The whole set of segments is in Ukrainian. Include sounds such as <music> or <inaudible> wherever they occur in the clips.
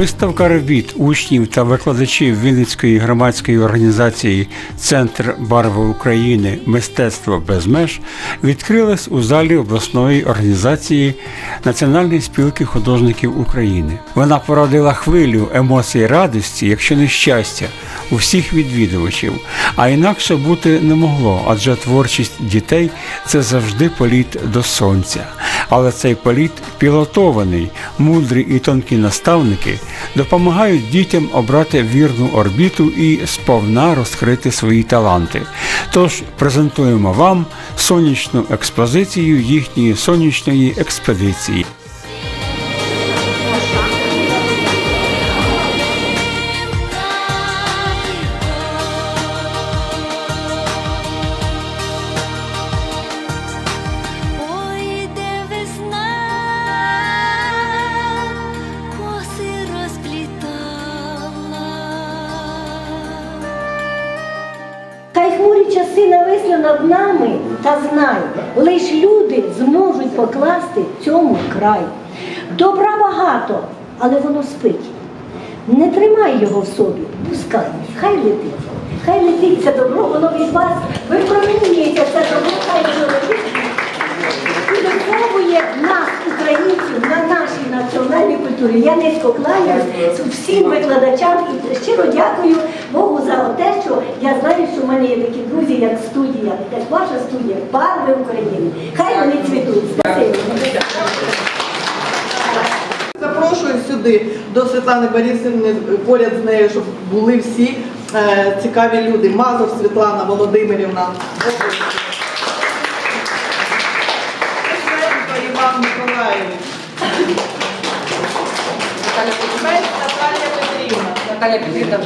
Виставка робіт учнів та викладачів Вінницької громадської організації Центр барви України Мистецтво без меж відкрилась у залі обласної організації Національної спілки художників України. Вона породила хвилю емоцій радості, якщо не щастя, у всіх відвідувачів. А інакше бути не могло, адже творчість дітей це завжди політ до сонця. Але цей політ пілотований, мудрі і тонкі наставники допомагають дітям обрати вірну орбіту і сповна розкрити свої таланти. Тож презентуємо вам сонячну експозицію їхньої сонячної експедиції. Покласти цьому край. Добра багато, але воно спить. Не тримай його в собі, пускай, хай летить. Хай летить це добро, воно від вас випромінюється це добро, хай воно летить. І виховує нас, українців, на нашій національній культурі. Я низько кланяюсь всім викладачам і щиро дякую Богу за те, що я знаю, що в мене є такі друзі, як студія, як ваша студія, барви України. Хай вони цвітуть. Спасибо. Запрошую сюди до Світлани Борисівни, поряд з нею, щоб були всі е, цікаві люди. Мазур Світлана Володимирівна. Миколаївич. Мець Петрівна. Наталя Петрівна,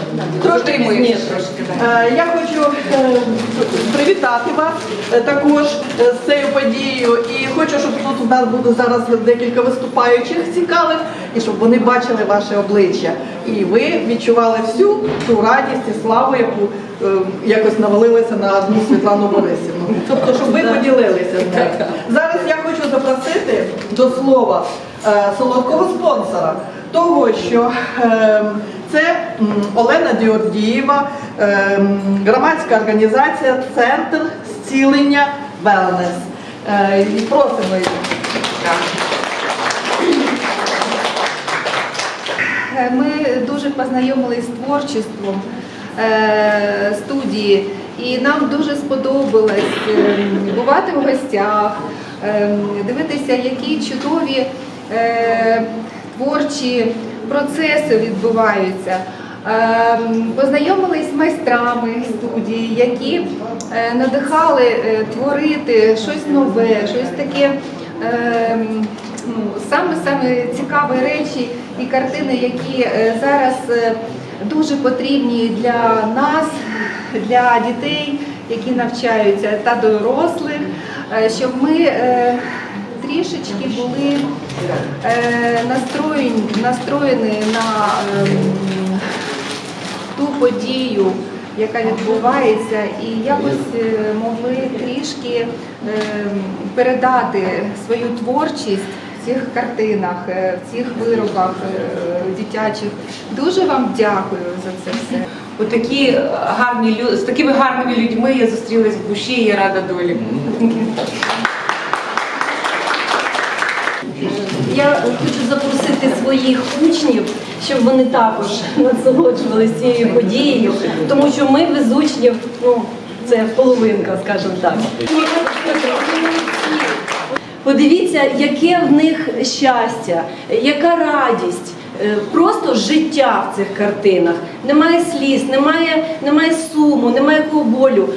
Трошки пізніше. трошки. да. Я хочу е, привітати вас е, також е, з цією подією. І хочу, щоб тут у нас буде зараз декілька виступаючих цікавих, і щоб вони бачили ваше обличчя. І ви відчували всю ту радість і славу, яку якось навалилася на одну Світлану Борисівну. Тобто, щоб ви поділилися з нею. Зараз я хочу запросити до слова е, солодкого спонсора того, що е, це Олена Діордієва, е, громадська організація Центр зцілення Велнес. І просимо її. Е, Ми дуже познайомилися з творчеством е, студії, і нам дуже сподобалось е, бувати в гостях, дивитися, які чудові е, творчі процеси відбуваються. Е, Познайомились з майстрами студії, які е, надихали е, творити щось нове, щось таке. е, ну, саме саме цікаві речі і картини, які зараз дуже потрібні для нас, для дітей, які навчаються, та дорослих, щоб ми е, трішечки були е, настроєні, на ем, ту подію, яка відбувається, і якось е, могли трішки е, передати свою творчість в цих картинах, е, в цих виробах е, дитячих. Дуже вам дякую за це все. Отакі гарні люди з такими гарними людьми я зустрілась в буші і я рада долі. Я хочу запросити своїх учнів, щоб вони також насолоджувалися цією подією, тому що ми без учнів, ну це половинка, скажімо так. Подивіться, яке в них щастя, яка радість. Е, Просто життя в цих картинах. Немає сліз, немає, немає суму, немає якого болю.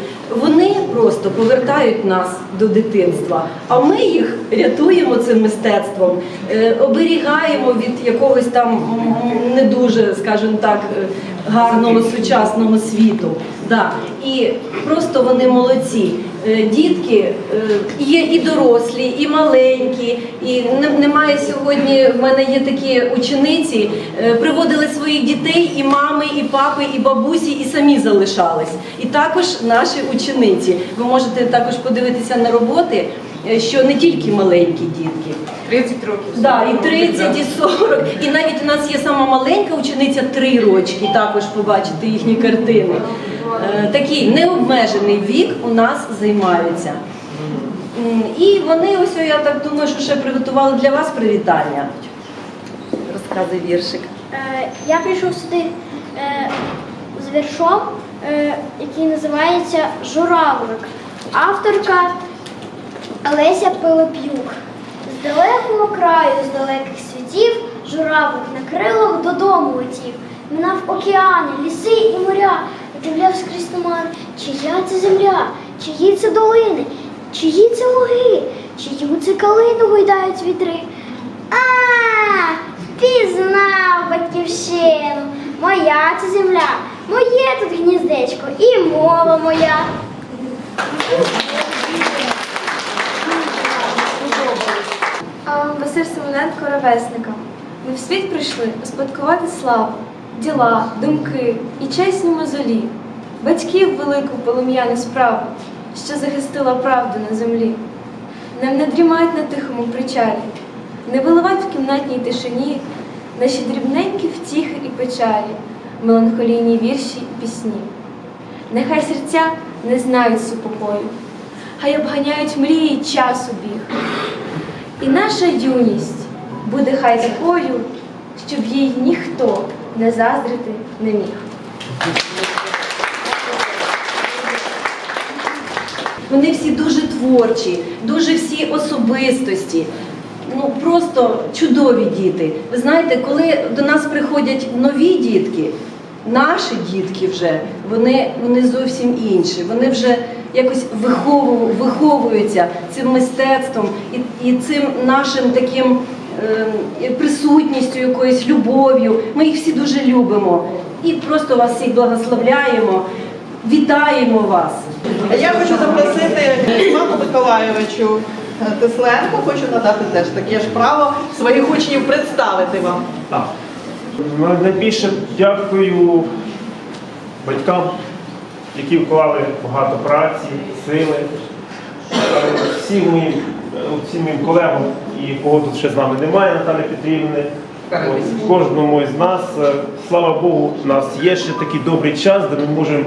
Вони просто повертають нас до дитинства, а ми їх рятуємо цим мистецтвом, е, оберігаємо від якогось там не дуже, скажімо так, е, гарного сучасного світу. Да. І просто вони молодці. Е, Дітки е, є і дорослі, і маленькі, і немає сьогодні. В мене є такі учениці, е, приводили своїх дітей, і мами, і папи, і бабусі, і самі залишались. І також наші учениці. Ви можете також подивитися на роботи, що не тільки маленькі дітки. 30 років. Да, і 30, і 40. І навіть у нас є сама маленька учениця 3 рочки, також побачити їхні картини. Е, Такий необмежений вік у нас займаються. І вони, ось я так думаю, що ще приготували для вас привітання. Розказуй віршик. Е, Я прийшов сюди е, з віршом, який називається Журавлик. Авторка Олеся Пилип'юк. З далекого краю, з далеких світів, журавлик на крилах додому летів. Минав океани, ліси і моря, дивляв скрізь туман, чия це земля, чиї це долини, чиї це луги, чию це калину гойдають вітри. А, пізнав батьківщину. Моя це земля, моє тут гніздечко і мова моя. Василь Семененко ровесникам. Ми в світ прийшли успадкувати славу, діла, думки і чесні мозолі, батьків велику полум'яну справу, що захистила правду на землі. Нам не дрімають на тихому причалі, не виливать в кімнатній тишині наші дрібненькі втіхи і печалі, меланхолійні вірші і пісні. Нехай серця не знають супокою, хай обганяють мрії часу біг. І наша юність буде хай такою, щоб їй ніхто не заздрити не міг. Вони всі дуже творчі, дуже всі особистості. Ну просто чудові діти. Ви знаєте, коли до нас приходять нові дітки, наші дітки вже вони, вони зовсім інші. Вони вже якось вихову, виховуються цим мистецтвом і, і цим нашим таким присутністю, якоюсь любов'ю. Ми їх всі дуже любимо і просто вас всіх благословляємо, вітаємо вас. Я хочу запросити Івану Миколайовичу Тесленко, хочу надати теж таке ж право своїх учнів представити вам. Так. Ну, Найбільше дякую батькам, які вклали багато праці, сили, всім моїм, всім моїм колегам, і кого тут ще з нами немає, Наталі Петрівни. Ось, Кожному із нас, е, слава Богу, у нас є ще такий добрий час, де ми можемо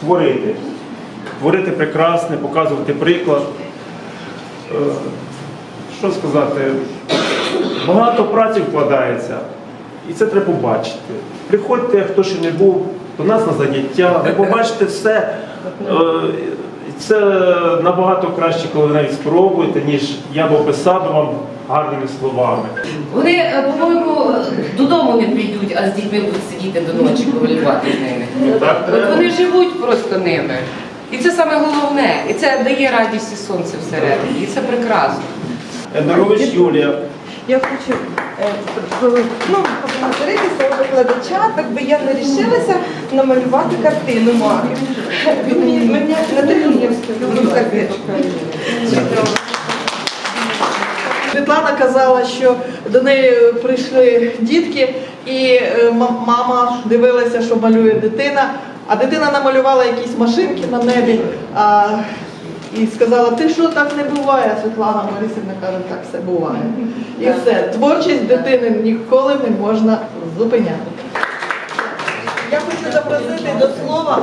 творити. Творити прекрасне, показувати приклад. Е, Що сказати? Багато праці вкладається, і це треба побачити. Приходьте, хто ще не був до нас на заняття, ви побачите все. Це набагато краще, коли ви навіть спробуєте, ніж я б описав вам гарними словами. Вони, е, по-моєму, додому не прийдуть, а з дітьми будуть сидіти до ночі, повелювати з ними. Ну, так От вони живуть просто ними. І це саме головне. І це дає радість і сонце всередині. І це прекрасно. Ендорович Юлія. Я хочу ну, поблагодарити свого викладача, так би я не рішилася намалювати картину мамі. Мені мене надихнув ну. Світлана казала, що до неї прийшли дітки, і е, мама дивилася, що малює дитина, а дитина намалювала якісь машинки на небі. І сказала, ти що так не буває? А Світлана Борисівна каже, так все буває. І все, творчість дитини ніколи не можна зупиняти. Я хочу запросити до слова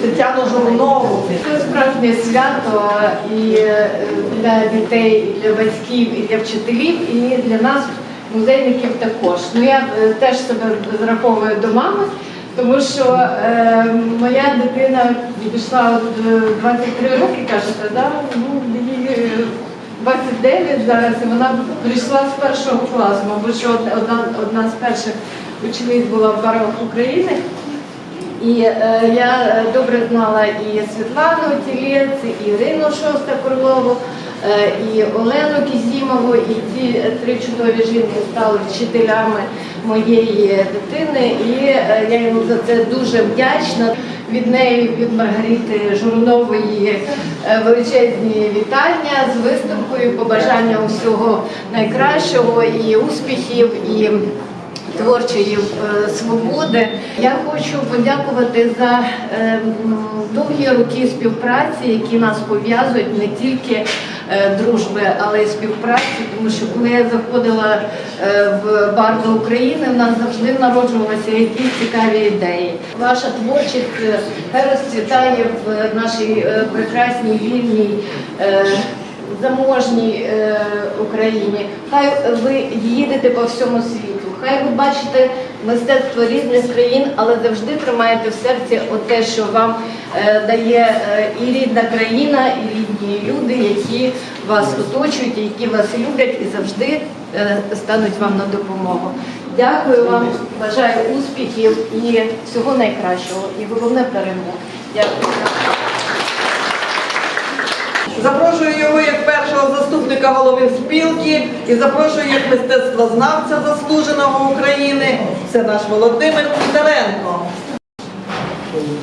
Тетяну Журнову. Це справжнє свято і е, для дітей, і для батьків, і для вчителів, і для нас, музейників також. Ну я е, теж себе зараховую до мами, тому що е, моя дитина пішла е, 23 роки, кажете, да? ну, е, 29 зараз, і вона прийшла з першого класу, мабуть, що одна, одна з перших учениць була в барвах України. І е, я е, добре знала і Світлану Тілець, і Ірину Шоста Курлову, е, і Олену Кізімову, і ці е, три чудові жінки стали вчителями моєї дитини. І е, я їм за це дуже вдячна. Від неї, від Маргарити Журнової е, величезні вітання з виставкою, побажання усього найкращого і успіхів. і творчої е, свободи. Я хочу подякувати за е, довгі роки співпраці, які нас пов'язують не тільки е, дружби, але й співпраці, тому що коли я заходила е, в бар до України, в нас завжди народжувалися якісь цікаві ідеї. Ваша творчість е, розцвітає в нашій е, прекрасній вільній. е, Заможній е, Україні, хай ви їдете по всьому світу, хай ви бачите мистецтво різних країн, але завжди тримаєте в серці те, що вам е, дає е, і рідна країна, і рідні люди, які вас оточують, які вас люблять і завжди е, стануть вам на допомогу. Дякую вам, бажаю успіхів і всього найкращого, і головне перемоги. Дякую. Запрошую його як заступника голови спілки і запрошую як мистецтвознавця заслуженого України. Це наш Володимир Кузаренко.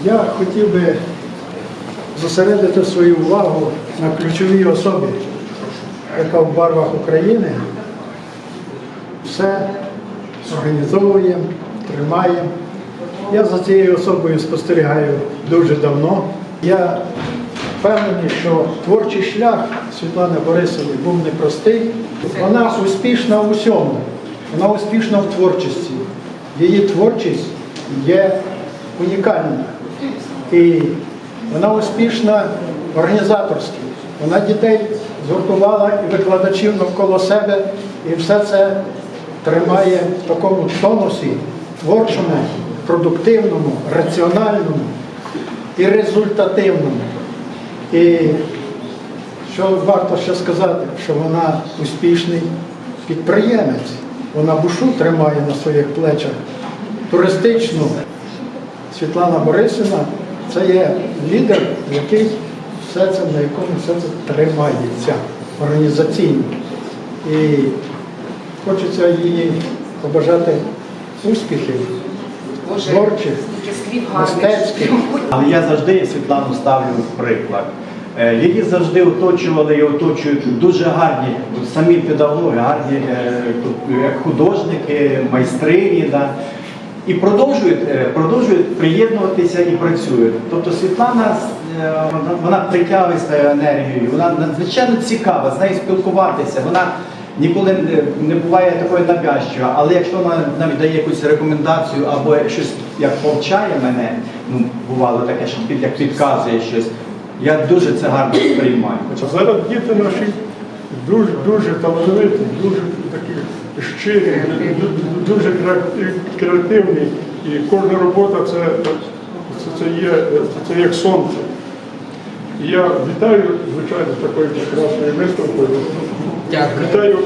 Я хотів би зосередити свою увагу на ключовій особі, яка в барвах України все організовує, тримає. Я за цією особою спостерігаю дуже давно. Я впевнений, що творчий шлях Світлани Борисової був непростий. Вона успішна у всьому. Вона успішна в творчості. Її творчість є унікальна. І вона успішна організаторськи. Вона дітей згуртувала і викладачів навколо себе, і все це тримає в такому тонусі, творчому, продуктивному, раціональному і результативному. І що варто ще сказати, що вона успішний підприємець. Вона бушу тримає на своїх плечах туристичну. Світлана Борисівна це є лідер, який все це, на якому все це тримається організаційно. І хочеться їй побажати успіхів, творчих, мистецьких. Але я завжди Світлану ставлю в приклад. Е, Її завжди оточували і оточують дуже гарні самі педагоги, гарні е, художники, майстрині. Да? І продовжують, е, продовжують приєднуватися і працюють. Тобто Світлана е, вона- притягує енергією, вона надзвичайно цікава, з нею спілкуватися. Вона ніколи не- буває такою навязчивою, але якщо вона навіть дає якусь рекомендацію або щось як повчає мене, ну бувало таке, що як підказує щось. Я дуже це гарно сприймаю. Хоча Зараз діти наші дуже, дуже талановиті, дуже такі щирі, дуже креативні. І кожна робота це, це, це, є, це як сонце. І я вітаю, звичайно, з такою прекрасною виставкою. Вітаю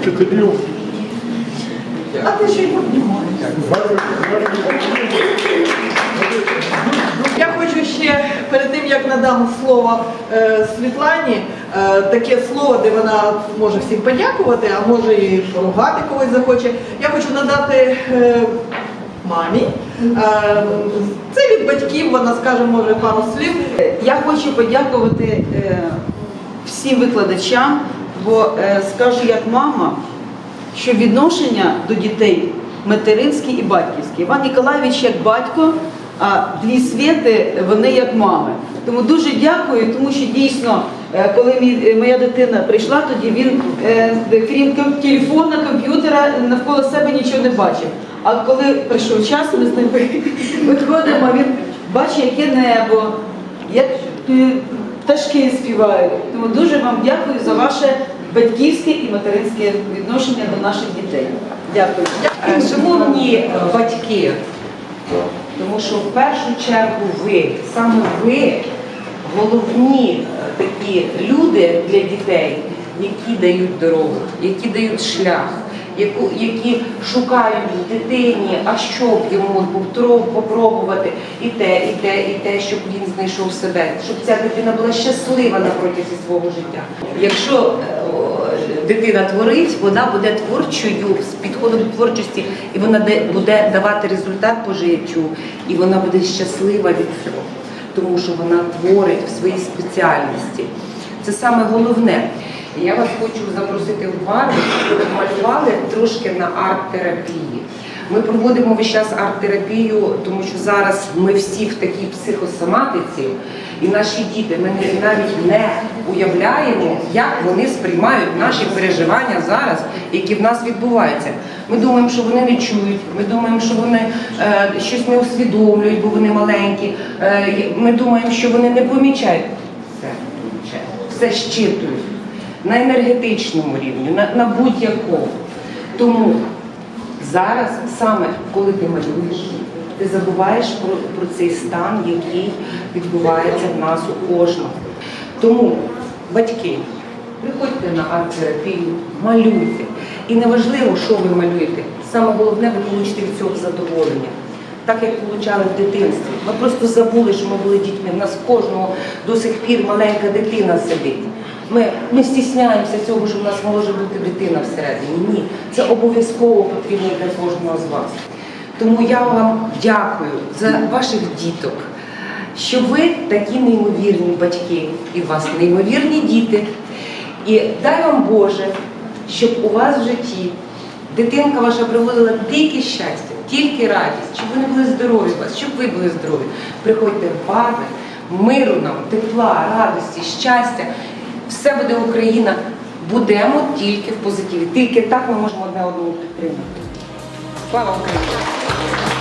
вчителів. А ти ще й обнімаєш. Ще перед тим як надам слово е, Світлані, е, таке слово, де вона може всім подякувати, а може і поругати когось захоче. Я хочу надати е, мамі. Це від батьків, вона скаже, може, пару слів. Я хочу подякувати всім викладачам, бо скажу як мама, що відношення до дітей материнське і батьківське. Іван Ніколаєвич як батько, а дві світи вони як мами. Тому дуже дякую, тому що дійсно, е, коли мій- е, моя дитина прийшла, тоді він е, крім телефона, комп'ютера навколо себе нічого не бачив. А коли прийшов час, ми з ним <laughs> виходимо, він бачить, яке небо, як пташки співають. Тому дуже вам дякую за ваше батьківське і материнське відношення до наших дітей. Дякую. Шановні батьки, тому що в першу чергу ви, саме ви, головні е, такі люди для дітей, які дають дорогу, які дають шлях, яку- які шукають в дитині, а що б йому попробувати і те, і те, і те, щоб він знайшов себе, щоб ця дитина була щаслива на протязі свого життя. Якщо е, дитина творить, вона буде творчою з підходом до творчості, і вона буде давати результат по життю, і вона буде щаслива від цього, тому що вона творить в своїй спеціальності. Це саме головне. Я вас хочу запросити в бар, щоб ви малювали трошки на арт-терапії. Ми проводимо весь час арт-терапію, тому що зараз ми всі в такій психосоматиці, і наші діти, ми навіть не уявляємо, як вони сприймають наші переживання зараз, які в нас відбуваються. Ми думаємо, що вони не чують, ми думаємо, що вони е, щось не усвідомлюють, бо вони маленькі. Е, ми думаємо, що вони не помічають. Все все щитують на енергетичному рівні, на, на будь-якому. Тому зараз, саме коли ти малюєш, ти забуваєш про, про цей стан, який відбувається в нас у кожного. Тому, батьки, приходьте на арт-терапію, малюйте. І неважливо, що ви малюєте. Саме головне, ви получите від цього задоволення. Так як получали в дитинстві. Ми просто забули, що ми були дітьми. У нас кожного до сих пір маленька дитина сидить. Ми, ми стісняємося цього, що в нас може бути дитина всередині. Ні, це обов'язково потрібно для кожного з вас. Тому я вам дякую за ваших діток, що ви такі неймовірні батьки, і у вас неймовірні діти. І дай вам Боже, щоб у вас в житті дитинка ваша приводила тільки щастя, тільки радість, щоб вони були здорові вас, щоб ви були здорові. Приходьте в барви, миру нам, тепла, радості, щастя. Все буде Україна. Будемо тільки в позитиві. Тільки так ми можемо одне одного підтримати. Слава Україні!